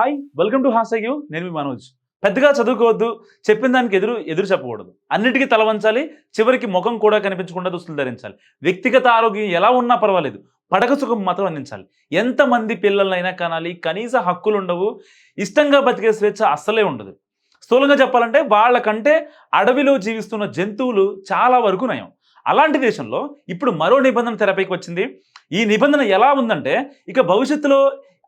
Hi welcome to hash U. నేను మీ మనోజ్. పెద్దగా చదువుకోవద్దు చెప్పిన దానికి ఎదురు ఎదురు చెప్పకూడదు. అన్నిటికీ తలవంచాలి చివరికి ముఖం కూడా కనిపించకుండా దుస్తులు ధరించాలి. వ్యక్తిగత ఆరోగ్యం ఎలా ఉన్నా పర్వాలేదు పడక సుఖం మాత్రం అందించాలి. ఎంతమంది పిల్లలైనా కనాలి కనీస హక్కులు ఉండవు ఇష్టంగా బతికే స్వేచ్ఛ అస్సలే ఉండదు. స్థూలంగా చెప్పాలంటే వాళ్ళకంటే అడవిలో జీవిస్తున్న జంతువులు చాలా వరకు నయం. అలాంటి దేశంలో ఇప్పుడు మరో నిబంధన తెరపైకి వచ్చింది. ఈ నిబంధన ఎలా ఉందంటే ఇక భవిష్యత్తులో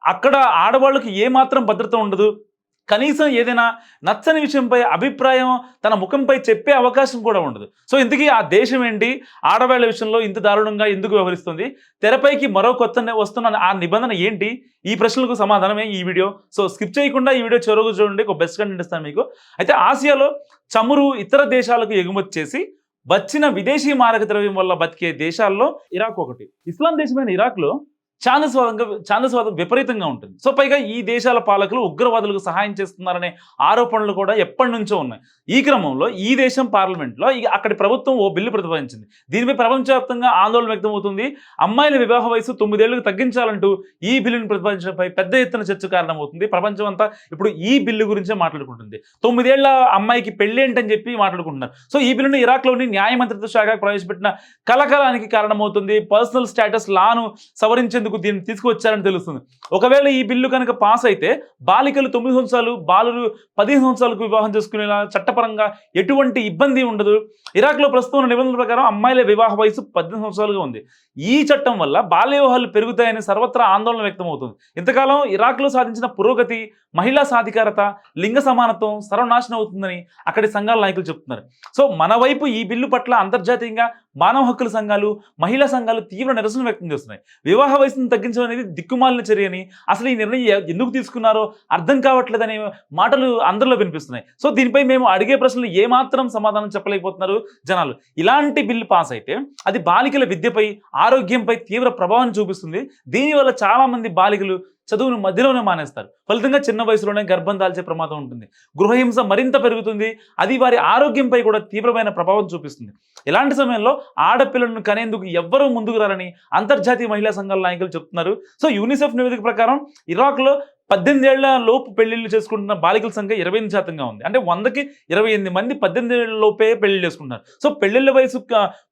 అక్కడ ఆడవాళ్ళకి ఏమాత్రం భద్రత ఉండదు. కనీసం ఏదైనా నచ్చని విషయంపై అభిప్రాయం తన ముఖంపై చెప్పే అవకాశం కూడా ఉండదు. సో ఇంతకీ ఆ దేశం ఏంటి? ఆడవాళ్ళ విషయంలో ఇంత దారుణంగా ఎందుకు వ్యవహరిస్తుంది? తెరపైకి మరో కొత్త వస్తున్న ఆ నిబంధన ఏంటి? ఈ ప్రశ్నలకు సమాధానమే ఈ వీడియో. సో స్కిప్ చేయకుండా ఈ వీడియో చివరకు చూడండి. ఒక బెస్ట్ కంటెంట్ ఇస్తాను మీకు. అయితే ఆసియాలో చమురు ఇతర దేశాలకు ఎగుమతి చేసి వచ్చిన విదేశీ మారక ద్రవ్యం వల్ల బతికే దేశాల్లో ఇరాక్ ఒకటి. ఇస్లాం దేశమైన ఇరాక్లో ఛాందస్వాదంగా ఛాందస్వాదం విపరీతంగా ఉంటుంది. సో పైగా ఈ దేశాల పాలకులు ఉగ్రవాదులకు సహాయం చేస్తున్నారనే ఆరోపణలు కూడా ఎప్పటి నుంచో ఉన్నాయి. ఈ క్రమంలో ఈ దేశం పార్లమెంట్లో అక్కడి ప్రభుత్వం ఓ బిల్లు ప్రతిపాదించింది. దీనిపై ప్రపంచవ్యాప్తంగా ఆందోళన వ్యక్తమవుతుంది. అమ్మాయిల వివాహ వయసు తొమ్మిదేళ్ళకు తగ్గించాలంటూ ఈ బిల్లును ప్రతిపాదించడంపై పెద్ద ఎత్తున చర్చ కారణమవుతుంది. ప్రపంచం అంతా ఇప్పుడు ఈ బిల్లు గురించే మాట్లాడుకుంటుంది. తొమ్మిదేళ్ళ అమ్మాయికి పెళ్ళి ఏంటని చెప్పి మాట్లాడుకుంటున్నారు. సో ఈ బిల్లును ఇరాక్లోని న్యాయ మంత్రిత్వ శాఖ ప్రవేశపెట్టిన కలకలానికి కారణమవుతుంది. పర్సనల్ స్టేటస్ లాను సవరించేందుకు దీన్ని తీసుకువచ్చారని తెలుస్తుంది. ఒకవేళ ఈ బిల్లు కనుక పాస్ అయితే బాలికలు తొమ్మిది సంవత్సరాలు బాలులు పదిహేను సంవత్సరాలకు వివాహం చేసుకునేలా చట్టపరంగా ఎటువంటి ఇబ్బంది ఉండదు. ఇరాక్లో ప్రస్తుతం ఉన్న నిబంధనల ప్రకారం అమ్మాయిల వివాహ వయసు పద్దెనిమిది సంవత్సరాలుగా ఉంది. ఈ చట్టం వల్ల బాల్య వివాహాలు పెరుగుతాయని సర్వత్రా ఆందోళన వ్యక్తమవుతుంది. ఇంతకాలం ఇరాక్లో సాధించిన పురోగతి మహిళా సాధికారత లింగ సమానత్వం సర్వనాశనం అవుతుందని అక్కడి సంఘాల నాయకులు చెప్తున్నారు. సో మన వైపు ఈ బిల్లు పట్ల అంతర్జాతీయంగా మానవ హక్కుల సంఘాలు మహిళా సంఘాలు తీవ్ర నిరసన వ్యక్తం చేస్తున్నాయి. వివాహ వయసు వయసును తగ్గించడం అనేది దిక్కుమాలిన చర్యని అసలు ఈ నిర్ణయం ఎందుకు తీసుకున్నారో అర్థం కావట్లేదనే మాటలు అందరిలో వినిపిస్తున్నాయి. సో దీనిపై మేము అడిగే ప్రశ్నలు ఏమాత్రం సమాధానం చెప్పలేకపోతున్నారు జనాలు. ఇలాంటి బిల్లు పాస్ అయితే అది బాలికల విద్యపై ఆరోగ్యంపై తీవ్ర ప్రభావం చూపిస్తుంది. దీనివల్ల చాలా మంది బాలికలు చదువును మధ్యలోనే మానేస్తారు. ఫలితంగా చిన్న వయసులోనే గర్భం దాల్చే ప్రమాదం ఉంటుంది. గృహహింస మరింత పెరుగుతుంది. అది వారి ఆరోగ్యంపై కూడా తీవ్రమైన ప్రభావం చూపిస్తుంది. ఇలాంటి సమయంలో ఆడపిల్లలను కనేందుకు ఎవ్వరూ ముందుకు రారని అంతర్జాతీయ మహిళా సంఘాల నాయకులు చెప్తున్నారు. సో యూనిసెఫ్ నివేదిక ప్రకారం ఇరాక్లో పద్దెనిమిది ఏళ్ళ లోపు పెళ్ళిళ్ళు చేసుకుంటున్న బాలికల సంఖ్య ఇరవై ఎనిమిది శాతంగా ఉంది. అంటే వందకి ఇరవై ఎనిమిది మంది పద్దెనిమిది ఏళ్ళ లోపే పెళ్ళి చేసుకుంటున్నారు. సో పెళ్ళిళ్ళ వయసు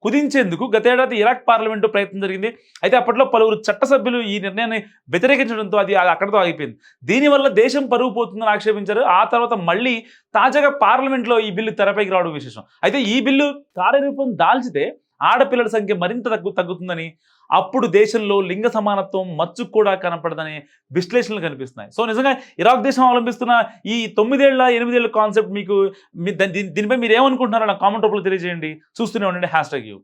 కుదించేందుకు గతేడాది ఇరాక్ పార్లమెంటు ప్రయత్నం జరిగింది. అయితే అప్పట్లో పలువురు చట్టసభ్యులు ఈ నిర్ణయాన్ని వ్యతిరేకించడంతో అది అక్కడితో ఆగిపోయింది. దీనివల్ల దేశం పరుగు పోతుందని ఆక్షేపించారు. ఆ తర్వాత మళ్ళీ తాజాగా పార్లమెంట్లో ఈ బిల్లు తెరపైకి రావడం విశేషం. అయితే ఈ బిల్లు కార్యరూపం దాల్చితే ఆడపిల్లల సంఖ్య మరింత తగ్గు తగ్గుతుందని అప్పుడు దేశంలో లింగ సమానత్వం మచ్చు కూడా కనపడదనే విశ్లేషణలు కనిపిస్తున్నాయి. సో నిజంగా ఇరాక్ దేశం అవలంబిస్తున్న ఈ తొమ్మిదేళ్ళ ఎనిమిదేళ్ళ కాన్సెప్ట్ మీకు మీ- దీని- దీనిపై మీరు ఏమనుకుంటున్నారో నాకు కామెంట్ రూపంలో తెలియజేయండి. చూస్తూనే ఉండండి. Hashtag U.